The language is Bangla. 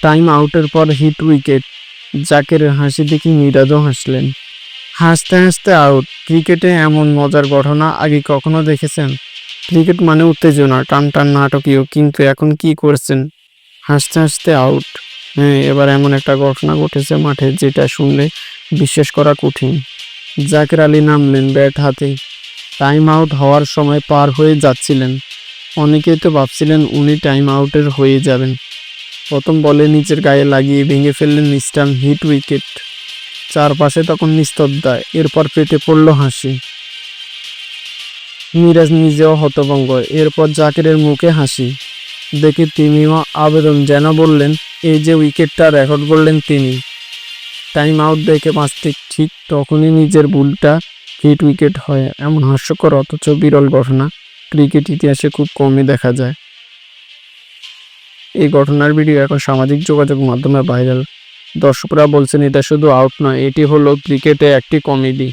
টাইম আউটের পর হিট উইকেট জাকেরের হাসি দেখে মিরাজও হাসলেন। হাসতে হাসতে আউট ক্রিকেটে এমন মজার ঘটনা আগে কখনো দেখেছেন? ক্রিকেট মানে উত্তেজনা টান টান নাটকীয়, কিন্তু এখন কি করছেন? হাসতে হাসতে আউট হ্যাঁ এবার এমন একটা ঘটনা ঘটেছে মাঠে, যেটা শুনলে বিশ্বাস করা কঠিন। জাকের আলী নামলেন ব্যাট হাতে। টাইম আউট হওয়ার সময় পার হয়ে যাচ্ছিলেন। অনেকেই তো ভাবছিলেন উনি টাইম আউটের হয়ে যাবেন। প্রথম বলে নিচের গায়ে লাগিয়ে ভেঙে ফেললেন স্টাম্প হিট উইকেট চারপাশে তখন নিস্তব্ধা, এরপর পেটে পড়ল হাসি। মিরাজ নিজেও হতভঙ্গ, এরপর জাকিরের মুখে হাসি। দেখে তিনিও আবেদন যেন বললেন, এই যে উইকেটটা রেকর্ড করলেন তিনি। টাইম আউট দেখে মাস্তিক ঠিক তখনই নিজের ভুলটা হিট উইকেট হয়। এমন হাস্যকর, অথচ বিরল ঘটনা। ক্রিকেট ইতিহাসে খুব কমই দেখা যায়। এই ঘটনার ভিডিও এখন সামাজিক যোগাযোগ মাধ্যমে ভাইরাল। দর্শকরা বলছেন, এটা শুধু আউট নয়, এটি হলো ক্রিকেটে একটি কমেডি।